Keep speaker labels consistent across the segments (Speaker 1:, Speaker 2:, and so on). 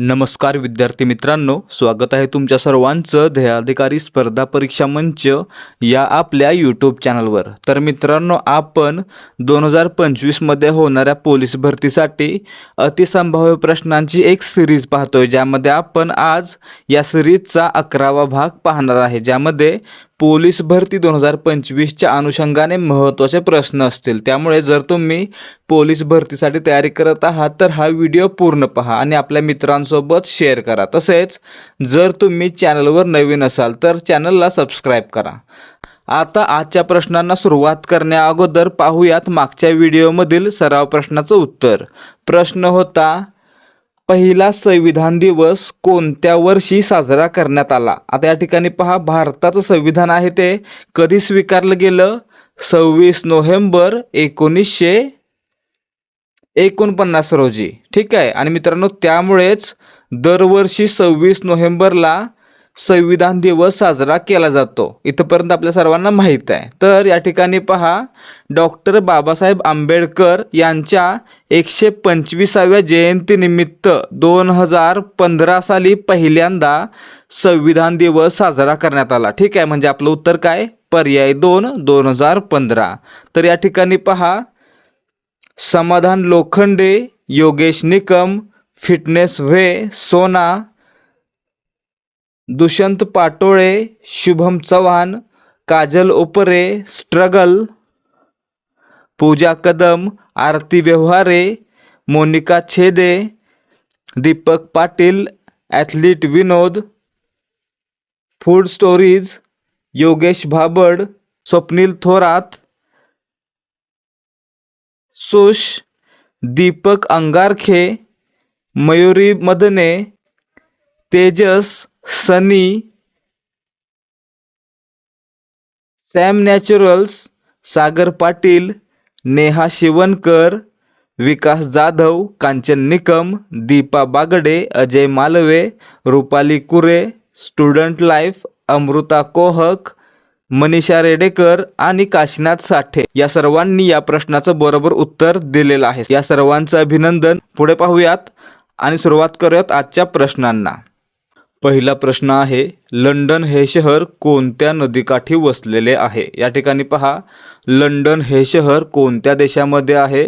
Speaker 1: नमस्कार विद्यार्थी मित्रांनो स्वागत आहे तुमच्या सर्वांचं ध्येयाधिकारी स्पर्धा परीक्षा मंच या आपल्या यूट्यूब चॅनलवर तर मित्रांनो आपण दोन हजार पंचवीसमध्ये होणाऱ्या पोलीस भरतीसाठी अतिसंभाव्य प्रश्नांची एक सिरीज पाहतोय ज्यामध्ये आपण आज या सिरीजचा अकरावा भाग पाहणार आहे ज्यामध्ये पोलीस भरती दोन हजार पंचवीसच्या अनुषंगाने महत्त्वाचे प्रश्न असतील त्यामुळे जर तुम्ही पोलीस भरतीसाठी तयारी करत आहात तर हा व्हिडिओ पूर्ण पहा आणि आपल्या मित्रांसोबत शेअर करा तसेच जर तुम्ही चॅनलवर नवीन असाल तर चॅनलला सबस्क्राईब करा आता आजच्या प्रश्नांना सुरुवात करण्याअगोदर पाहूयात मागच्या व्हिडिओमधील सराव प्रश्नाचं उत्तर प्रश्न होता पहिला संविधान दिवस कोणत्या वर्षी साजरा करण्यात आला आता या ठिकाणी पहा भारताचं संविधान आहे ते कधी स्वीकारलं गेलं सव्वीस नोव्हेंबर एकोणीसशे एकोणपन्नास रोजी ठीक आहे आणि मित्रांनो त्यामुळेच दरवर्षी सव्वीस नोव्हेंबरला संविधान दिवस साजरा केला जातो इथंपर्यंत आपल्या सर्वांना माहीत आहे तर या ठिकाणी पहा डॉक्टर बाबासाहेब आंबेडकर यांच्या एकशे पंचवीसाव्या जयंतीनिमित्त दोन हजार पंधरा साली पहिल्यांदा संविधान दिवस साजरा करण्यात आला ठीक आहे म्हणजे आपलं उत्तर काय पर्याय दोन दोन हजार पंधरा तर या ठिकाणी पहा समाधान लोखंडे योगेश निकम फिटनेस व्हे Sona Dushyant Patole Shubham Chavan Kajal Opare struggle Pooja Kadam Aarti Vyavahare Monika Chhede Deepak Patil athlete Vinod food stories Yogesh Bhabad Swapnil Thorat Sush Deepak Angarkhe Mayuri Madane Tejas Sunny Sam naturals Sagar Patil Neha Shivankar Vikas Jadhav Kanchan Nikam Deepa Bagde Ajay Malve Rupali Kure student life Amruta Kohak Manisha Redekar आणि काशीनाथ साठे या सर्वांनी या प्रश्नाचं बरोबर उत्तर दिलेलं आहे या सर्वांचं अभिनंदन पुढे पाहूयात आणि सुरुवात करूयात आजच्या प्रश्नांना पहिला प्रश्न आहे लंडन हे शहर कोणत्या नदीकाठी वसलेले आहे या ठिकाणी पहा लंडन हे शहर कोणत्या देशामध्ये आहे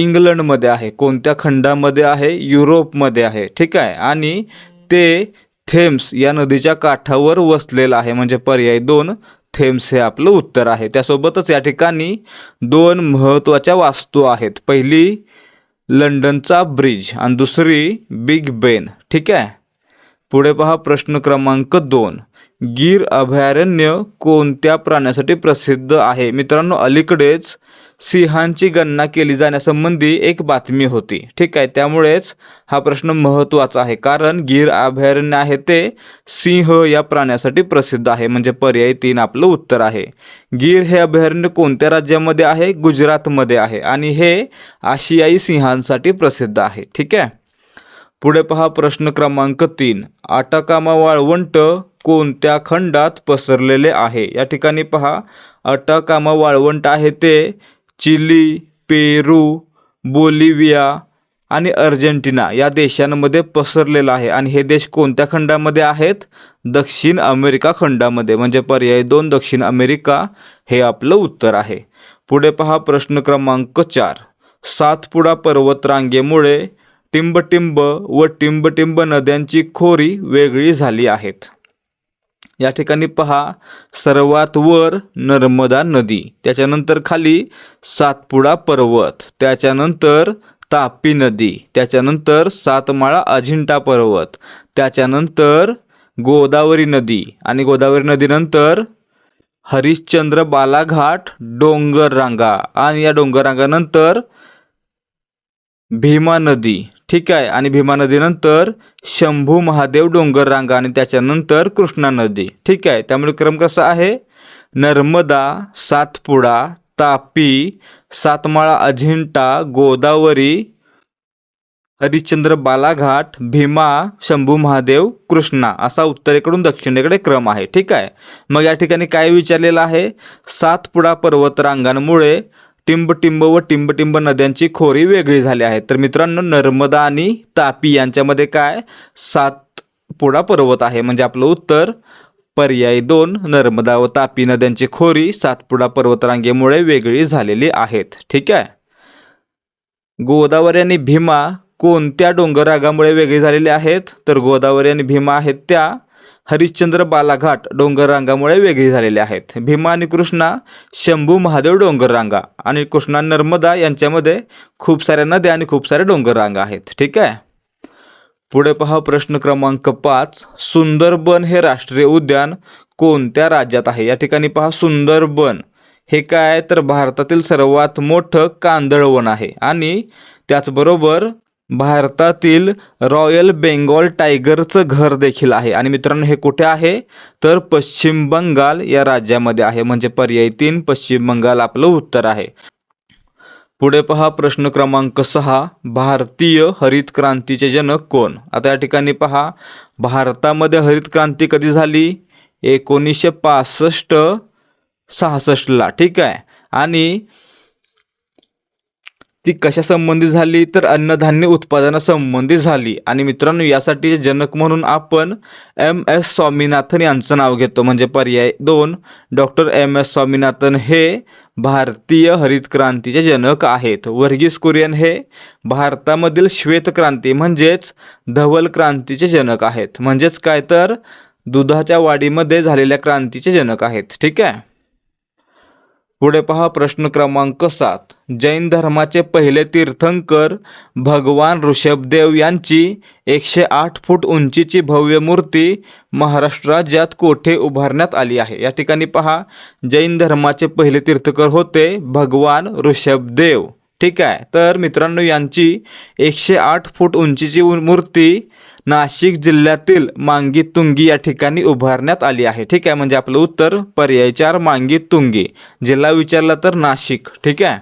Speaker 1: इंग्लंडमध्ये आहे कोणत्या खंडामध्ये आहे युरोपमध्ये आहे ठीक आहे आणि ते थेम्स या नदीच्या काठावर वसलेलं आहे म्हणजे पर्याय दोन थेम्स हे आपलं उत्तर आहे त्यासोबतच या ठिकाणी दोन महत्त्वाच्या वास्तू आहेत पहिली लंडनचा ब्रिज आणि दुसरी बिग बेन ठीक आहे पुढे पहा प्रश्न क्रमांक दोन गीर अभयारण्य कोणत्या प्राण्यासाठी प्रसिद्ध आहे मित्रांनो अलीकडेच सिंहांची गणना केली जाण्यासंबंधी एक बातमी होती ठीक आहे त्यामुळेच हा प्रश्न महत्त्वाचा आहे कारण गीर अभयारण्य आहे ते सिंह या प्राण्यासाठी प्रसिद्ध आहे म्हणजे पर्याय तीन आपलं उत्तर आहे गीर हे अभयारण्य कोणत्या राज्यामध्ये आहे गुजरातमध्ये आहे आणि हे आशियाई सिंहांसाठी प्रसिद्ध आहे ठीक आहे पुढे पहा प्रश्न क्रमांक तीन अटाकामा वाळवंट कोणत्या खंडात पसरलेले आहे या ठिकाणी पहा अटाकामा वाळवंट आहे ते चिली पेरू बोलिव्हिया आणि अर्जेंटिना या देशांमध्ये पसरलेला आहे आणि हे देश कोणत्या खंडामध्ये आहेत दक्षिण अमेरिका खंडामध्ये म्हणजे पर्याय दोन दक्षिण अमेरिका हे आपलं उत्तर आहे पुढे पहा प्रश्न क्रमांक चार सातपुडा पर्वतरांगेमुळे टिंबटिंब व टिंबटिंब नद्यांची खोरी वेगळी झाली आहेत या ठिकाणी पहा सर्वात वर नर्मदा नदी त्याच्यानंतर खाली सातपुडा पर्वत त्याच्यानंतर तापी नदी त्याच्यानंतर सातमाळा अजिंठा पर्वत त्याच्यानंतर गोदावरी नदी आणि गोदावरी नदीनंतर हरिश्चंद्र बालाघाट डोंगररांगा आणि या डोंगररांगानंतर रांगानंतर भीमा नदी ठीक आहे आणि भीमा नदीनंतर शंभू महादेव डोंगर रांगा आणि त्याच्यानंतर कृष्णा नदी ठीक आहे त्यामुळे क्रम कसा आहे नर्मदा सातपुडा तापी सातमाळा अजिंठा गोदावरी हरिश्चंद्र बालाघाट भीमा शंभू महादेव कृष्णा असा उत्तरेकडून दक्षिणेकडे क्रम आहे ठीक आहे मग या ठिकाणी काय विचारलेलं आहे सातपुडा पर्वतरांगांमुळे टिंबटिंब व टिंबटिंब नद्यांची खोरी वेगळी झाली आहे तर मित्रांनो नर्मदा आणि तापी यांच्यामध्ये काय सातपुडा पर्वत आहे म्हणजे आपलं उत्तर पर्याय दोन नर्मदा व तापी नद्यांची खोरी सातपुडा पर्वतरांगेमुळे वेगळी झालेली आहेत ठीक आहे गोदावरी आणि भीमा कोणत्या डोंगररागामुळे वेगळी झालेली आहेत तर गोदावरी आणि भीमा आहेत त्या हरिश्चंद्र बालाघाट डोंगर रांगामुळे वेगळी झालेले आहेत भीमा आणि कृष्णा शंभू महादेव डोंगर रांगा आणि कृष्णा नर्मदा यांच्यामध्ये खूप साऱ्या नद्या आणि खूप सारे डोंगर आहेत ठीक आहे पुढे पहा प्रश्न क्रमांक पाच सुंदरबन हे राष्ट्रीय उद्यान कोणत्या राज्यात आहे या ठिकाणी पहा सुंदरबन हे काय तर भारतातील सर्वात मोठं कांदळवन आहे आणि त्याचबरोबर भारतातील रॉयल बेंगॉल टायगरचं घर देखील आहे आणि मित्रांनो हे कुठे आहे तर पश्चिम बंगाल या राज्यामध्ये आहे म्हणजे पर्याय तीन पश्चिम बंगाल आपलं उत्तर आहे पुढे पहा प्रश्न क्रमांक सहा भारतीय हरित क्रांतीचे जनक कोण आता या ठिकाणी पहा भारतामध्ये हरित क्रांती कधी झाली एकोणीसशे पासष्ट सहासष्टला ठीक आहे आणि ती कशा संबंधित झाली तर अन्नधान्य संबंधित झाली आणि मित्रांनो यासाठी जनक म्हणून आपण एम एस स्वामीनाथन यांचं नाव घेतो म्हणजे पर्याय दोन डॉक्टर एम एस स्वामीनाथन हे भारतीय हरित क्रांतीचे जनक आहेत वर्गीस कुरियन हे भारतामधील श्वेत क्रांती म्हणजेच धवल क्रांतीचे जनक आहेत म्हणजेच काय तर दुधाच्या वाढीमध्ये झालेल्या क्रांतीचे जनक आहेत ठीक आहे पुढे पहा प्रश्न क्रमांक सात जैन धर्माचे पहिले तीर्थंकर भगवान ऋषभदेव यांची एकशे आठ फूट उंचीची भव्य मूर्ती महाराष्ट्र राज्यात कोठे उभारण्यात आली आहे या ठिकाणी पहा जैन धर्माचे पहिले तीर्थकर होते भगवान ऋषभदेव ठीक आहे तर मित्रांनो यांची एकशे आठ फूट उंचीची मूर्ती नाशिक जिल्ह्यातील मांगी तुंगी या ठिकाणी उभारण्यात आली आहे ठीक आहे म्हणजे आपलं उत्तर पर्याय चार मांगी तुंगी जिल्हा विचारला तर नाशिक ठीक आहे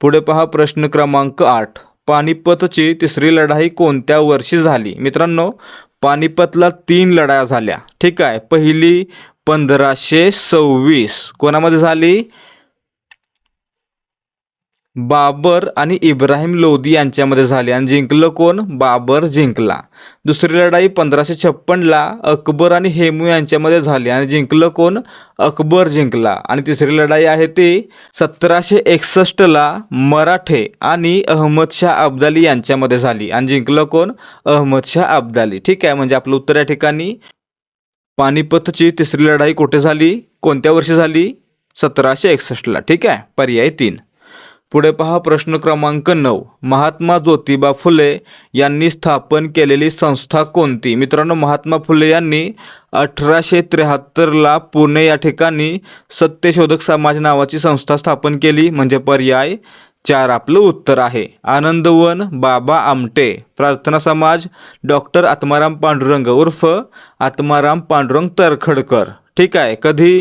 Speaker 1: पुढे पहा प्रश्न क्रमांक आठ पानिपतची तिसरी लढाई कोणत्या वर्षी झाली मित्रांनो पानिपतला तीन लढाया झाल्या ठीक आहे पहिली पंधराशे सव्वीस कोणामध्ये झाली बाबर आणि इब्राहिम लोदी यांच्यामध्ये झाले आणि जिंकलं कोण बाबर जिंकला दुसरी लढाई पंधराशे छप्पनला अकबर आणि हेमू यांच्यामध्ये झाली आणि जिंकलं कोण अकबर जिंकला आणि तिसरी लढाई आहे ती सतराशे एकसष्टला मराठे आणि अहमदशाह अब्दाली यांच्यामध्ये झाली आणि जिंकलं कोण अहमदशाह अब्दाली ठीक आहे म्हणजे आपलं उत्तर या ठिकाणी पानिपतची तिसरी लढाई कुठे झाली कोणत्या वर्षी झाली सतराशे एकसष्टला ठीक आहे पर्याय तीन पुढे पहा प्रश्न क्रमांक नऊ महात्मा ज्योतिबा फुले यांनी स्थापन केलेली संस्था कोणती मित्रांनो महात्मा फुले यांनी अठराशे त्र्याहत्तरला पुणे या ठिकाणी सत्यशोधक समाज नावाची संस्था स्थापन केली म्हणजे पर्याय चार आपलं उत्तर आहे आनंदवन बाबा आमटे प्रार्थना समाज डॉक्टर आत्माराम पांडुरंग उर्फ आत्माराम पांडुरंग तरखडकर ठीक आहे कधी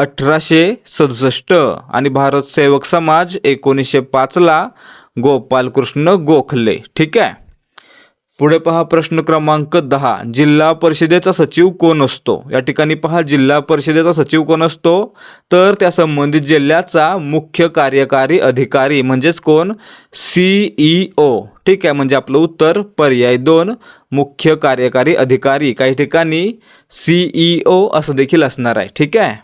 Speaker 1: अठराशे सदुसष्ट आणि भारत सेवक समाज एकोणीसशे पाचला गोपालकृष्ण गोखले ठीक आहे पुढे पहा प्रश्न क्रमांक दहा जिल्हा परिषदेचा सचिव कोण असतो या ठिकाणी पहा जिल्हा परिषदेचा सचिव कोण असतो तर त्या संबंधित जिल्ह्याचा मुख्य कार्यकारी अधिकारी म्हणजेच कोण सीईओ ठीक आहे म्हणजे आपलं उत्तर पर्याय दोन मुख्य कार्यकारी अधिकारी काही ठिकाणी ओ असं देखील असणार आहे ठीक आहे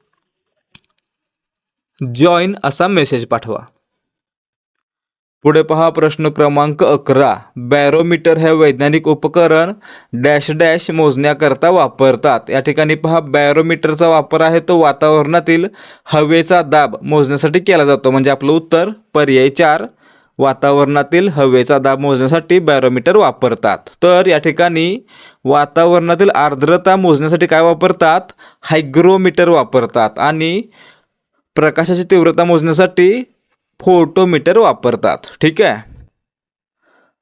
Speaker 1: जॉईन असा मेसेज पाठवा पुढे पहा प्रश्न क्रमांक अकरा बॅरोमीटर हे वैज्ञानिक उपकरण डॅश डॅश मोजण्याकरता वापरतात या ठिकाणी पहा बॅरोमीटरचा वापर आहे तो वातावरणातील हवेचा दाब मोजण्यासाठी केला जातो म्हणजे आपलं उत्तर पर्याय चार वातावरणातील हवेचा दाब मोजण्यासाठी बॅरोमीटर वापरतात तर या ठिकाणी वातावरणातील आर्द्रता मोजण्यासाठी काय वापरतात हायग्रोमीटर वापरतात आणि प्रकाशाची तीव्रता मोजण्यासाठी फोटोमीटर वापरतात ठीक आहे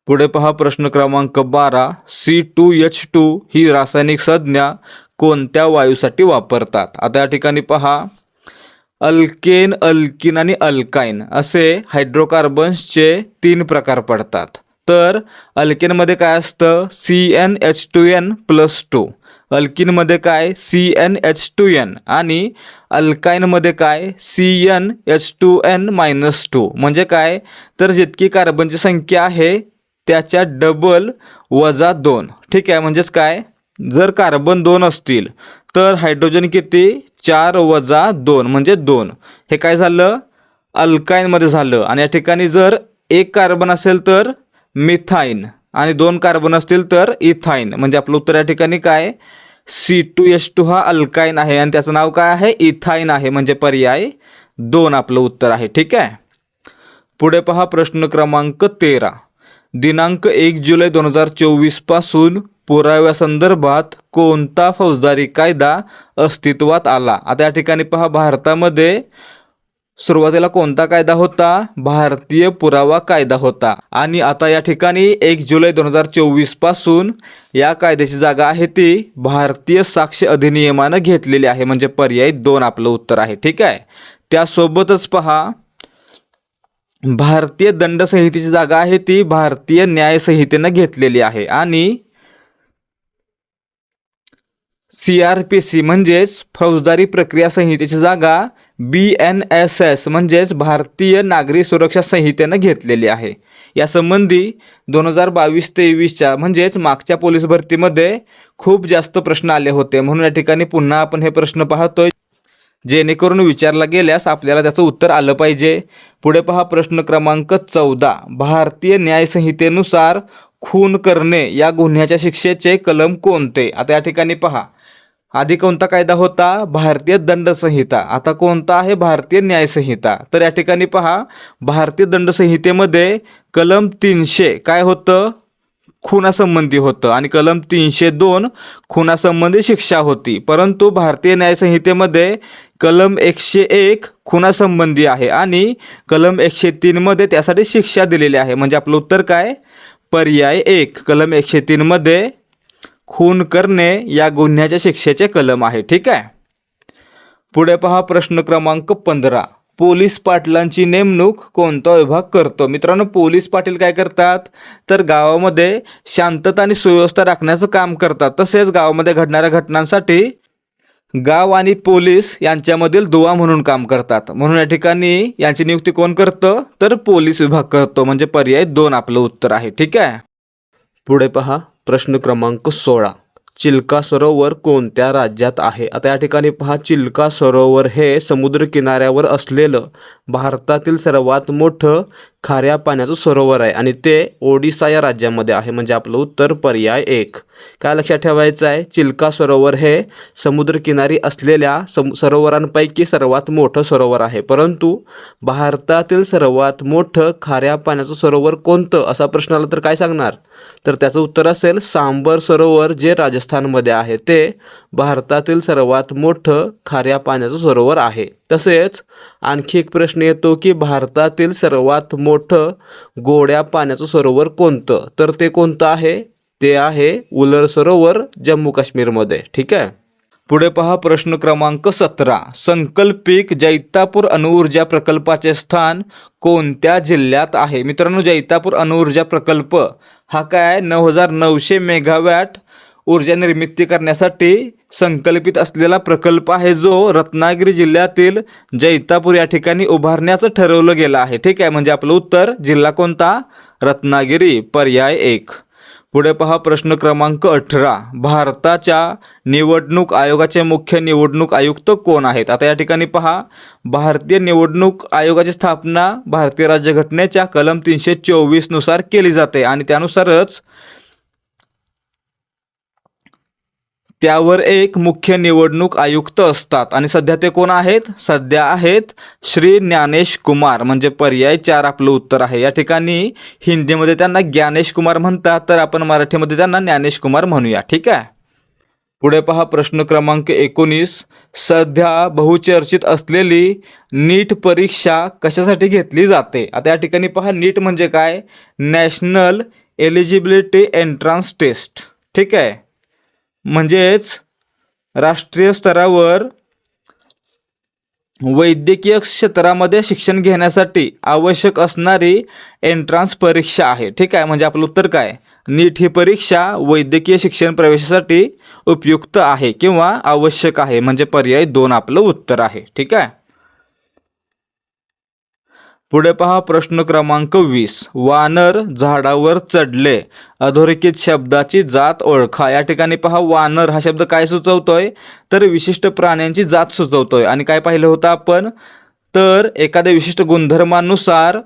Speaker 1: पुढे पहा प्रश्न क्रमांक बारा सी टू एच टू ही रासायनिक संज्ञा कोणत्या वायूसाठी वापरतात आता या ठिकाणी पहा अल्केन अल्किन आणि अल्काईन असे हायड्रोकार्बन्सचे तीन प्रकार पडतात तर अल्केनमध्ये काय असतं C N H two N plus two अल्किनमध्ये काय C N H two N आणि अल्काईनमध्ये काय C N H two N minus two म्हणजे काय तर जितकी कार्बनची संख्या आहे त्याच्या डबल वजा दोन ठीक आहे म्हणजेच काय जर कार्बन दोन असतील तर हायड्रोजन किती चार वजा दोन म्हणजे दोन हे काय झालं अल्काईनमध्ये झालं आणि या ठिकाणी जर एक कार्बन असेल तर मिथाईन आणि दोन कार्बन असतील तर इथाईन म्हणजे आपलं उत्तर या ठिकाणी काय सी टू एस टू हा अल्काईन आहे आणि त्याचं नाव काय आहे इथाईन आहे म्हणजे पर्याय दोन आपलं उत्तर आहे ठीक आहे पुढे पहा प्रश्न क्रमांक तेरा दिनांक एक जुलै दोन हजार पुराव्या संदर्भात कोणता फौजदारी कायदा अस्तित्वात आला आता या ठिकाणी पहा भारतामध्ये सुरुवातीला कोणता कायदा होता भारतीय पुरावा कायदा होता आणि आता या ठिकाणी एक जुलै दोन हजार चोवीस पासून या कायद्याची जागा आहे ती भारतीय साक्ष अधिनियमानं घेतलेली आहे म्हणजे पर्याय दोन आपलं उत्तर आहे ठीक आहे त्यासोबतच पहा भारतीय दंड संहितेची जागा आहे ती भारतीय न्यायसंहितेनं घेतलेली आहे आणि सी आर पी सी म्हणजेच फौजदारी प्रक्रिया संहितेची जागा बी एन एस एस म्हणजेच भारतीय नागरी सुरक्षा संहितेनं घेतलेली आहे यासंबंधी दोन हजार बावीस तेवीसच्या म्हणजेच मागच्या पोलीस भरतीमध्ये खूप जास्त प्रश्न आले होते म्हणून या ठिकाणी पुन्हा आपण हे प्रश्न पाहतोय जेणेकरून विचारला गेल्यास आपल्याला त्याचं उत्तर आलं पाहिजे पुढे पहा प्रश्न क्रमांक चौदा भारतीय न्यायसंहितेनुसार खून करणे या गुन्ह्याच्या शिक्षेचे कलम कोणते आता या ठिकाणी पहा आधी कोणता कायदा होता भारतीय दंडसंहिता आता कोणता आहे भारतीय न्यायसंहिता तर या ठिकाणी पहा भारतीय दंड संहितेमध्ये कलम तीनशे काय होतं खुनासंबंधी होतं आणि कलम तीनशे दोन खुनासंबंधी शिक्षा होती परंतु भारतीय न्यायसंहितेमध्ये कलम एकशे एक खुनासंबंधी आहे आणि कलम एकशे तीनमध्ये त्यासाठी शिक्षा दिलेली आहे म्हणजे आपलं उत्तर काय पर्याय एक कलम एकशे तीनमध्ये खून करणे या गुन्ह्याच्या शिक्षेचे कलम आहे ठीक आहे पुढे पहा प्रश्न क्रमांक पंधरा पोलीस पाटलांची नेमणूक कोणता विभाग करतो मित्रांनो पोलीस पाटील काय करतात तर गावामध्ये शांतता आणि सुव्यवस्था राखण्याचं काम करतात तसेच गावामध्ये घडणाऱ्या घटनांसाठी गाव आणि पोलीस यांच्यामधील दुवा म्हणून काम करतात म्हणून या ठिकाणी यांची नियुक्ती कोण करतं तर पोलीस विभाग करतो म्हणजे पर्याय दोन आपलं उत्तर आहे ठीक आहे पुढे पहा प्रश्न क्रमांक सोळा चिल्का सरोवर कोणत्या राज्यात आहे आता या ठिकाणी पहा चिल्का सरोवर हे समुद्रकिनाऱ्यावर असलेलं भारतातील सर्वात मोठं खाऱ्या पाण्याचं सरोवर आहे आणि ते ओडिसा या राज्यामध्ये आहे म्हणजे आपलं उत्तर पर्याय एक काय लक्षात ठेवायचं आहे चिल्का सरोवर हे समुद्रकिनारी असलेल्या सम सरोवरांपैकी सर्वात मोठं सरोवर आहे परंतु भारतातील सर्वात मोठं खाऱ्या पाण्याचं सरोवर कोणतं असा प्रश्न आला तर काय सांगणार तर त्याचं उत्तर असेल सांबर सरोवर जे राजस्थानमध्ये आहे ते भारतातील सर्वात मोठं खाऱ्या पाण्याचं सरोवर आहे तसेच आणखी एक प्रश्न येतो की भारतातील सर्वात मोठं गोड्या पाण्याचं सरोवर कोणतं तर ते कोणतं आहे ते आहे उलर सरोवर जम्मू काश्मीरमध्ये ठीक आहे पुढे पहा प्रश्न क्रमांक सतरा संकल्पिक जैतापूर अणुऊर्जा प्रकल्पाचे स्थान कोणत्या जिल्ह्यात आहे मित्रांनो जैतापूर अणुऊर्जा प्रकल्प हा काय नऊ हजार नऊशे मेगावॅट ऊर्जा निर्मिती करण्यासाठी संकल्पित असलेला प्रकल्प आहे जो रत्नागिरी जिल्ह्यातील जैतापूर या ठिकाणी उभारण्याचं ठरवलं गेलं आहे ठीक आहे म्हणजे आपलं उत्तर जिल्हा कोणता रत्नागिरी पर्याय एक पुढे पहा प्रश्न क्रमांक अठरा भारताच्या निवडणूक आयोगाचे मुख्य निवडणूक आयुक्त कोण आहेत आता या ठिकाणी पहा भारतीय निवडणूक आयोगाची स्थापना भारतीय राज्यघटनेच्या कलम तीनशे चोवीसनुसार केली जाते आणि त्यानुसारच त्यावर एक मुख्य निवडणूक आयुक्त असतात आणि सध्या ते कोण आहेत सध्या आहेत श्री ज्ञानेश कुमार म्हणजे पर्याय चार आपलं उत्तर आहे या ठिकाणी हिंदीमध्ये त्यांना ज्ञानेश कुमार म्हणतात तर आपण मराठीमध्ये त्यांना ज्ञानेश कुमार म्हणूया ठीक आहे पुढे पहा प्रश्न क्रमांक एकोणीस सध्या बहुचर्चित असलेली नीट परीक्षा कशासाठी घेतली जाते आता या ठिकाणी पहा नीट म्हणजे काय नॅशनल एलिजिबिलिटी एंट्रान्स टेस्ट ठीक आहे म्हणजेच राष्ट्रीय स्तरावर वैद्यकीय क्षेत्रामध्ये शिक्षण घेण्यासाठी आवश्यक असणारी एंट्रान्स परीक्षा आहे ठीक आहे म्हणजे आपलं उत्तर काय नीट ही परीक्षा वैद्यकीय शिक्षण प्रवेशासाठी उपयुक्त आहे किंवा आवश्यक आहे म्हणजे पर्याय दोन आपलं उत्तर आहे ठीक आहे पुढे पहा प्रश्न क्रमांक वीस वानर झाडावर चढले अधोरेखित शब्दाची जात ओळखा या ठिकाणी पहा वानर हा शब्द काय सुचवतोय तर विशिष्ट प्राण्यांची जात सुचवतोय आणि काय पाहिलं होतं आपण तर एखाद्या विशिष्ट गुणधर्मानुसार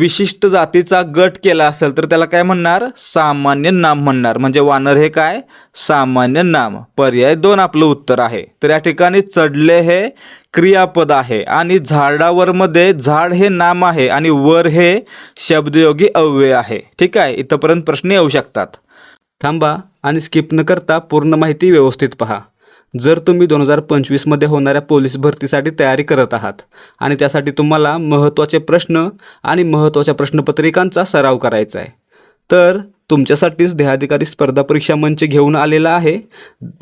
Speaker 1: विशिष्ट जातीचा गट केला असेल तर त्याला काय म्हणणार सामान्य नाम म्हणणार म्हणजे वानर हे काय सामान्य नाम पर्याय दोन आपलं उत्तर आहे तर या ठिकाणी चढले हे क्रियापद आहे आणि झाडावर मध्ये झाड हे नाम आहे आणि वर हे शब्दयोगी अव्यय आहे ठीक आहे इथंपर्यंत प्रश्न येऊ शकतात थांबा आणि स्किप न करता पूर्ण माहिती व्यवस्थित पहा जर तुम्ही दोन हजार पंचवीसमध्ये होणाऱ्या पोलीस भरतीसाठी तयारी करत आहात आणि त्यासाठी तुम्हाला महत्त्वाचे प्रश्न आणि महत्त्वाच्या प्रश्नपत्रिकांचा सराव करायचा आहे तर तुमच्यासाठीच देहाधिकारी स्पर्धा परीक्षा मंच घेऊन आलेला आहे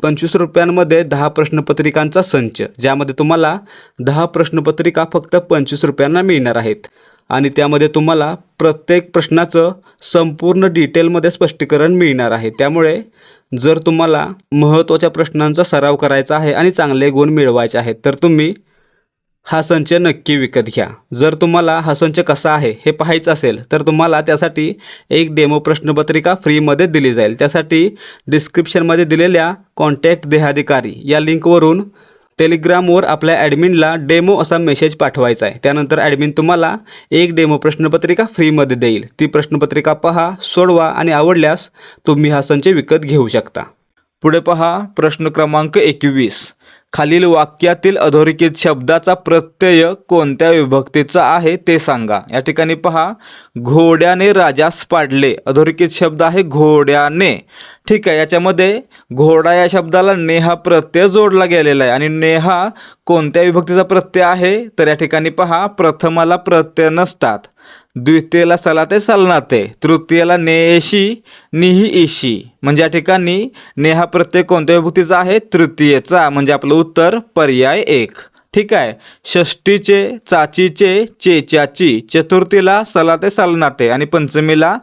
Speaker 1: पंचवीस रुपयांमध्ये दहा प्रश्नपत्रिकांचा संच ज्यामध्ये तुम्हाला दहा प्रश्नपत्रिका फक्त पंचवीस रुपयांना मिळणार आहेत आणि त्यामध्ये तुम्हाला प्रत्येक प्रश्नाचं संपूर्ण डिटेलमध्ये स्पष्टीकरण मिळणार आहे त्यामुळे जर तुम्हाला महत्त्वाच्या प्रश्नांचा सराव करायचा आहे आणि चांगले गुण मिळवायचे आहेत तर तुम्ही हा संच नक्की विकत घ्या जर तुम्हाला हा संच कसा आहे हे पाहायचं असेल तर तुम्हाला त्यासाठी एक डेमो प्रश्नपत्रिका फ्रीमध्ये दिली जाईल त्यासाठी डिस्क्रिप्शनमध्ये दिलेल्या कॉन्टॅक्ट देहाधिकारी या लिंकवरून टेलिग्रामवर आपल्या ॲडमिनला डेमो असा मेसेज पाठवायचा आहे त्यानंतर ॲडमिन तुम्हाला एक डेमो प्रश्नपत्रिका फ्रीमध्ये देईल ती प्रश्नपत्रिका पहा सोडवा आणि आवडल्यास तुम्ही हा संचय विकत घेऊ शकता पुढे पहा प्रश्न क्रमांक एकवीस खालील वाक्यातील अधोरेखित शब्दाचा प्रत्यय कोणत्या विभक्तीचा आहे ते सांगा या ठिकाणी पहा घोड्याने राजास पाडले अधोरेखित शब्द आहे घोड्याने ठीक आहे याच्यामध्ये घोडा या शब्दाला नेहा प्रत्यय जोडला गेलेला आहे आणि नेहा कोणत्या विभक्तीचा प्रत्यय आहे तर या ठिकाणी पहा प्रथमाला प्रत्यय नसतात द्वितीयेला सलाते सलनाते तृतीयला नेशी निही ईशी म्हणजे या ठिकाणी नेहा प्रत्येक प्रत्यय कोणत्या विभूतीचा आहे तृतीयेचा म्हणजे आपलं उत्तर पर्याय एक ठीक आहे षष्टीचे चाचीचे चेच्याची चतुर्थीला सला ते सालनाते आणि पंचमीला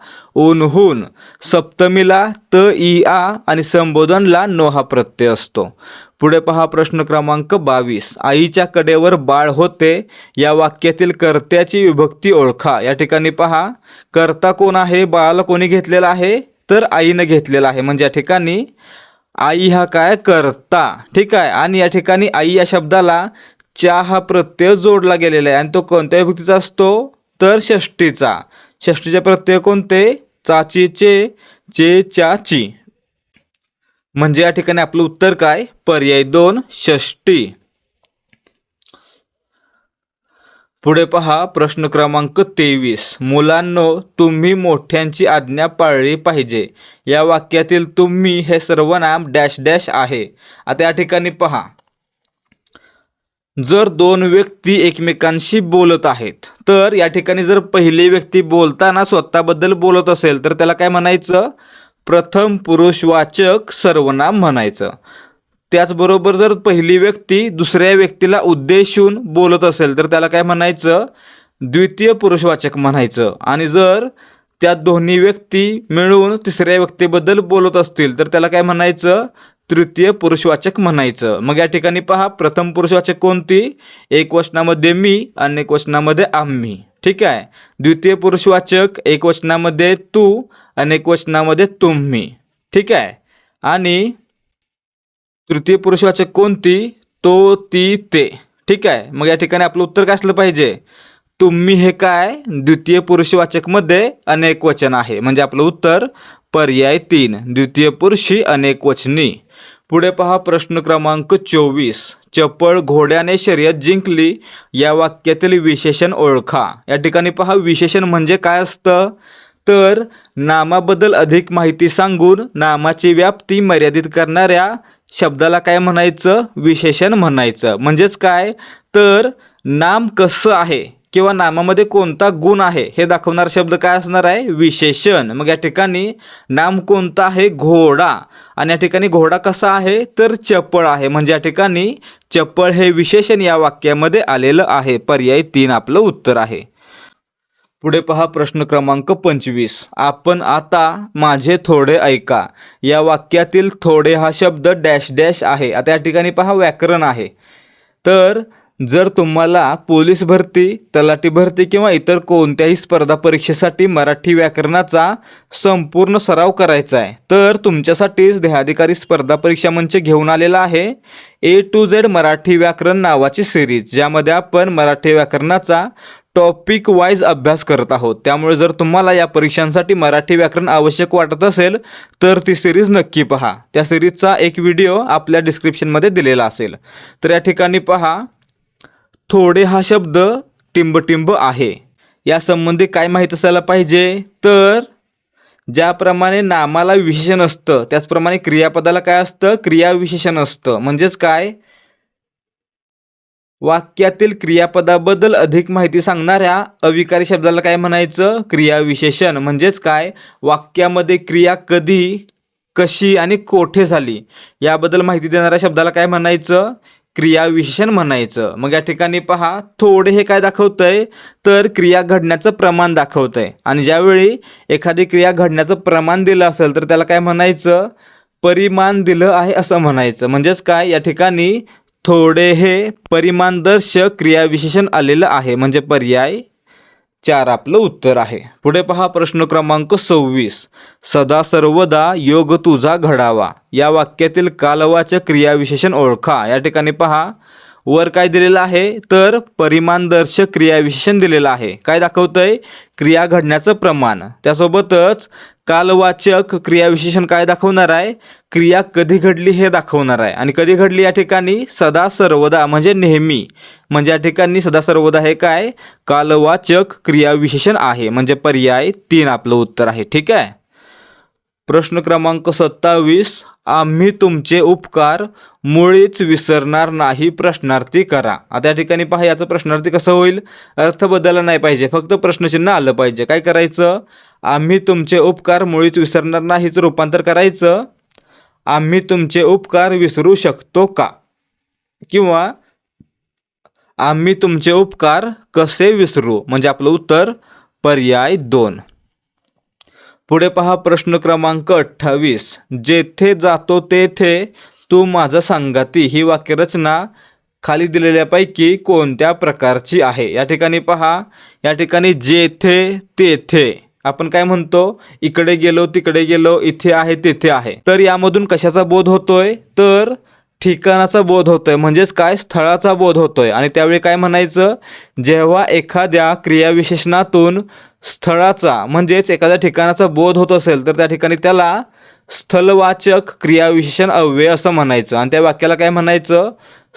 Speaker 1: ऊनहून सप्तमीला त इ आ आणि संबोधनला नो हा प्रत्यय असतो पुढे पहा प्रश्न क्रमांक बावीस आईच्या कडेवर बाळ होते या वाक्यातील कर्त्याची विभक्ती ओळखा या ठिकाणी पहा कर्ता कोण आहे बाळाला कोणी घेतलेला आहे तर आईनं घेतलेला आहे म्हणजे या ठिकाणी आई हा काय करता ठीक आहे आणि या ठिकाणी आई या शब्दाला च्या हा प्रत्यय जोडला गेलेला आहे आणि तो कोणत्या विभक्तीचा असतो तर षष्टीचा षष्टीचे प्रत्यय कोणते चाची चे चे चाची म्हणजे या ठिकाणी आपलं उत्तर काय पर्याय दोन षष्टी पुढे पहा प्रश्न क्रमांक तेवीस मुलांनो तुम्ही मोठ्यांची आज्ञा पाळली पाहिजे या वाक्यातील तुम्ही हे सर्वनाम डॅश डॅश आहे आता या ठिकाणी पहा जर दोन व्यक्ती एकमेकांशी बोलत आहेत तर या ठिकाणी जर पहिली व्यक्ती बोलताना स्वतःबद्दल बोलत असेल तर त्याला काय म्हणायचं प्रथम पुरुषवाचक सर्वनाम म्हणायचं त्याचबरोबर जर पहिली व्यक्ती दुसऱ्या व्यक्तीला उद्देशून बोलत असेल तर त्याला काय म्हणायचं द्वितीय पुरुषवाचक म्हणायचं आणि जर त्या दोन्ही व्यक्ती मिळून तिसऱ्या व्यक्तीबद्दल बोलत असतील तर त्याला काय म्हणायचं तृतीय पुरुषवाचक म्हणायचं मग या ठिकाणी पहा प्रथम पुरुषवाचक कोणती एक वचनामध्ये मी अनेक वचनामध्ये आम्ही ठीक आहे द्वितीय पुरुषवाचक एक वचनामध्ये तू अनेक वचनामध्ये तुम्ही ठीक आहे आणि तृतीय पुरुषवाचक कोणती तो ती ते ठीक आहे मग या ठिकाणी आपलं उत्तर काय असलं पाहिजे तुम्ही हे काय द्वितीय पुरुषवाचकमध्ये अनेक वचन आहे म्हणजे आपलं उत्तर पर्याय तीन द्वितीय पुरुषी अनेक वचनी पुढे पहा प्रश्न क्रमांक चोवीस चपळ घोड्याने शर्यत जिंकली या वाक्यातील विशेषण ओळखा या ठिकाणी पहा विशेषण म्हणजे काय असतं तर नामाबद्दल अधिक माहिती सांगून नामाची व्याप्ती मर्यादित करणाऱ्या शब्दाला काय म्हणायचं विशेषण म्हणायचं म्हणजेच काय तर नाम कसं आहे किंवा नामामध्ये कोणता गुण आहे हे दाखवणारा शब्द काय असणार आहे विशेषण मग या ठिकाणी नाम कोणता आहे घोडा आणि या ठिकाणी घोडा कसा आहे तर चपळ आहे म्हणजे या ठिकाणी चपळ हे विशेषण या वाक्यामध्ये आलेलं आहे पर्याय तीन आपलं उत्तर आहे पुढे पहा प्रश्न क्रमांक पंचवीस आपण आता माझे थोडे ऐका या वाक्यातील थोडे हा शब्द डॅश डॅश आहे आता या ठिकाणी पहा व्याकरण आहे तर जर तुम्हाला पोलीस भरती तलाठी भरती किंवा इतर कोणत्याही स्पर्धा परीक्षेसाठी मराठी व्याकरणाचा संपूर्ण सराव करायचा आहे तर तुमच्यासाठीच देहाधिकारी स्पर्धा परीक्षा मंच घेऊन आलेला आहे ए टू झेड मराठी व्याकरण नावाची सिरीज ज्यामध्ये आपण मराठी व्याकरणाचा टॉपिक वाईज अभ्यास करत आहोत त्यामुळे जर तुम्हाला या परीक्षांसाठी मराठी व्याकरण आवश्यक वाटत असेल तर ती सिरीज नक्की पहा त्या सिरीजचा एक व्हिडिओ आपल्या डिस्क्रिप्शनमध्ये दिलेला असेल तर या ठिकाणी पहा थोडे हा शब्द टिंबटिंब आहे या संबंधी काय माहीत असायला पाहिजे तर ज्याप्रमाणे नामाला विशेषण असतं त्याचप्रमाणे क्रियापदाला काय असतं क्रियाविशेषण असतं म्हणजेच काय वाक्यातील क्रियापदाबद्दल अधिक माहिती सांगणाऱ्या अविकारी शब्दाला काय म्हणायचं क्रियाविशेषण म्हणजेच काय वाक्यामध्ये क्रिया कधी कशी आणि कोठे झाली याबद्दल माहिती देणाऱ्या शब्दाला काय म्हणायचं क्रियाविशेषण म्हणायचं मग या ठिकाणी पहा थोडे हे काय दाखवतंय तर क्रिया घडण्याचं प्रमाण दाखवतंय आणि ज्यावेळी एखादी क्रिया घडण्याचं प्रमाण दिलं असेल तर त्याला काय म्हणायचं परिमाण दिलं आहे असं म्हणायचं म्हणजेच काय या ठिकाणी थोडे हे परिमाणदर्शक क्रियाविशेषण आलेलं आहे म्हणजे पर्याय चार आपलं उत्तर आहे पुढे पहा प्रश्न क्रमांक सव्वीस सदा सर्वदा योग तुझा घडावा या वाक्यातील कालवाचं क्रियाविशेषण ओळखा या ठिकाणी पहा वर काय दिलेलं आहे तर परिमाणदर्शक क्रियाविशेषण दिलेलं आहे काय दाखवतंय क्रिया घडण्याचं प्रमाण त्यासोबतच कालवाचक क्रियाविशेषण काय दाखवणार आहे क्रिया कधी घडली हे दाखवणार आहे आणि कधी घडली या ठिकाणी सदा सर्वदा म्हणजे नेहमी म्हणजे या ठिकाणी सदा सर्वदा हे काय कालवाचक क्रियाविशेषण आहे म्हणजे पर्याय तीन आपलं उत्तर आहे ठीक आहे प्रश्न क्रमांक सत्तावीस आम्ही तुमचे उपकार मुळीच विसरणार नाही प्रश्नार्थी करा आता या ठिकाणी पहा याचं प्रश्नार्थी कसं होईल अर्थ बदलला नाही पाहिजे फक्त प्रश्नचिन्ह आलं पाहिजे काय करायचं आम्ही तुमचे उपकार मुळीच विसरणार नाहीच रूपांतर करायचं आम्ही तुमचे उपकार विसरू शकतो का किंवा आम्ही तुमचे उपकार कसे विसरू म्हणजे आपलं उत्तर पर्याय दोन पुढे पहा प्रश्न क्रमांक अठ्ठावीस जेथे जातो तेथे तू माझा सांगाती ही वाक्यरचना खाली दिलेल्यापैकी कोणत्या प्रकारची आहे या ठिकाणी पहा या ठिकाणी जेथे तेथे आपण काय म्हणतो इकडे गेलो तिकडे गेलो इथे आहे तेथे आहे तर यामधून कशाचा बोध होतोय तर ठिकाणाचा बोध होतोय म्हणजेच काय स्थळाचा बोध होतोय आणि त्यावेळी काय म्हणायचं जेव्हा एखाद्या क्रियाविशेषणातून स्थळाचा म्हणजेच एखाद्या ठिकाणाचा बोध होत असेल तर त्या ठिकाणी त्याला स्थलवाचक क्रियाविशेषण अव्यय असं म्हणायचं आणि त्या वाक्याला काय म्हणायचं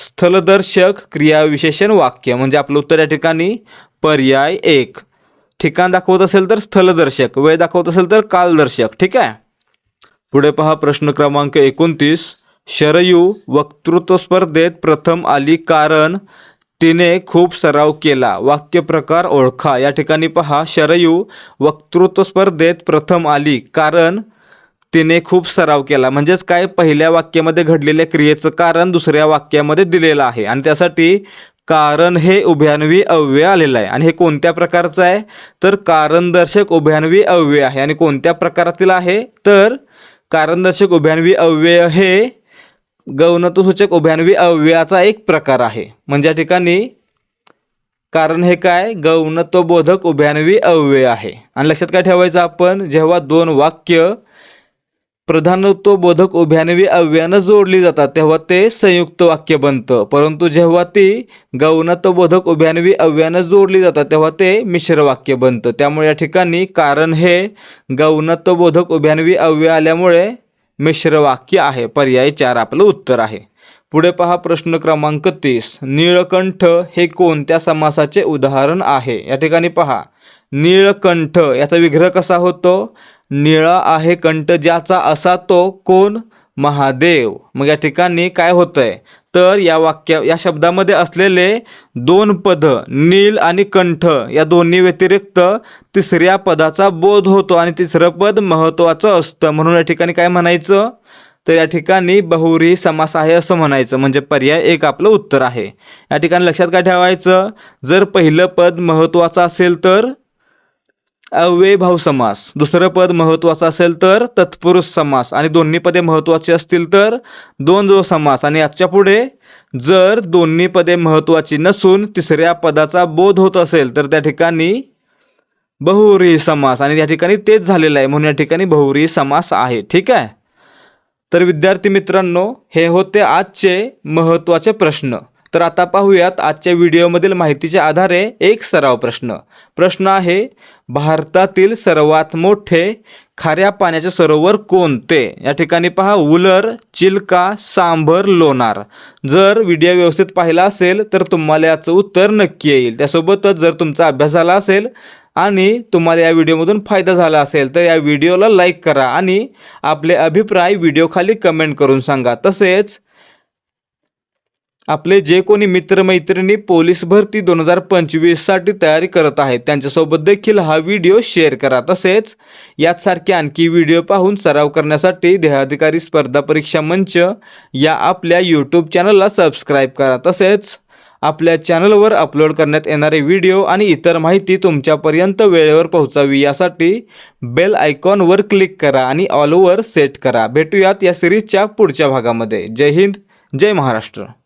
Speaker 1: स्थलदर्शक क्रियाविशेषण वाक्य म्हणजे आपलं उत्तर या ठिकाणी पर्याय एक ठिकाण दाखवत असेल तर स्थलदर्शक वेळ दाखवत असेल तर कालदर्शक ठीक आहे पुढे पहा प्रश्न क्रमांक एकोणतीस शरयू वक्तृत्व स्पर्धेत प्रथम आली कारण तिने खूप सराव केला वाक्यप्रकार ओळखा या ठिकाणी पहा शरयू वक्तृत्व स्पर्धेत प्रथम आली कारण तिने खूप सराव केला म्हणजेच काय पहिल्या वाक्यामध्ये घडलेल्या क्रियेचं कारण दुसऱ्या वाक्यामध्ये दिलेलं आहे आणि त्यासाठी कारण हे उभ्यान्वी अव्यय आलेलं आहे आणि हे कोणत्या प्रकारचं आहे तर कारणदर्शक उभ्यान्वी अव्यय आहे आणि कोणत्या प्रकारातील आहे तर कारणदर्शक उभ्यान्वी अव्यय हे गौणत्वसूचक उभ्यान्वी अव्ययाचा एक प्रकार आहे म्हणजे या ठिकाणी कारण हे काय गौणत्वबोधक उभ्यानवी अव्यय आहे आणि लक्षात काय ठेवायचं आपण जेव्हा दोन वाक्य प्रधानत्वबोधक उभ्यानवी अव्ययानं जोडली जातात तेव्हा ते संयुक्त वाक्य बनतं परंतु जेव्हा ती गौणत्वबोधक उभ्यानवी अव्ययानं जोडली जातात तेव्हा ते मिश्र वाक्य बनतं त्यामुळे या ठिकाणी कारण हे गौणत्वबोधक उभ्यानवी अव्यय आल्यामुळे मिश्र वाक्य आहे पर्याय चार आपलं उत्तर आहे पुढे पहा प्रश्न क्रमांक तीस नीळकंठ हे कोणत्या समासाचे उदाहरण आहे या ठिकाणी पहा निळकंठ याचा विग्रह कसा होतो निळा आहे कंठ ज्याचा असा तो कोण महादेव मग या ठिकाणी काय होतंय तर या वाक्या या शब्दामध्ये असलेले दोन पद नील आणि कंठ या दोन्ही व्यतिरिक्त तिसऱ्या पदाचा बोध होतो आणि तिसरं पद महत्त्वाचं असतं म्हणून या ठिकाणी काय म्हणायचं तर या ठिकाणी बहुरी समास आहे असं म्हणायचं म्हणजे पर्याय एक आपलं उत्तर आहे या ठिकाणी लक्षात काय ठेवायचं जर पहिलं पद महत्त्वाचं असेल तर अव्ययभाव समास दुसरं पद महत्वाचं असेल तर तत्पुरुष समास आणि दोन्ही पदे महत्त्वाची असतील तर दोन जो समास आणि आजच्या पुढे जर दोन्ही पदे महत्त्वाची नसून तिसऱ्या पदाचा बोध होत असेल तर त्या ठिकाणी बहुरी समास आणि त्या ठिकाणी तेच झालेलं आहे म्हणून या ठिकाणी बहुरी समास आहे ठीक आहे तर विद्यार्थी मित्रांनो हे होते आजचे महत्वाचे प्रश्न तर आता पाहूयात आजच्या व्हिडिओमधील माहितीच्या आधारे एक सराव प्रश्न प्रश्न आहे भारतातील सर्वात मोठे खाऱ्या पाण्याचे सरोवर कोणते या ठिकाणी पहा उलर चिलका सांभर लोणार जर व्हिडिओ व्यवस्थित पाहिला असेल तर तुम्हाला याचं उत्तर नक्की येईल त्यासोबतच जर तुमचा अभ्यास झाला असेल आणि तुम्हाला या व्हिडिओमधून फायदा झाला असेल तर या व्हिडिओला लाईक करा आणि आपले अभिप्राय व्हिडिओखाली कमेंट करून सांगा तसेच आपले जे कोणी मित्रमैत्रिणी पोलीस भरती दोन हजार पंचवीससाठी तयारी करत आहेत त्यांच्यासोबत देखील हा व्हिडिओ शेअर करा तसेच याचसारखे आणखी व्हिडिओ पाहून सराव करण्यासाठी देहाधिकारी स्पर्धा परीक्षा मंच या आपल्या यूट्यूब चॅनलला सबस्क्राईब करा तसेच आपल्या चॅनलवर अपलोड करण्यात येणारे व्हिडिओ आणि इतर माहिती तुमच्यापर्यंत वेळेवर पोहोचावी यासाठी बेल आयकॉनवर क्लिक करा आणि ऑलवर सेट करा भेटूयात या सिरीजच्या पुढच्या भागामध्ये जय हिंद जय महाराष्ट्र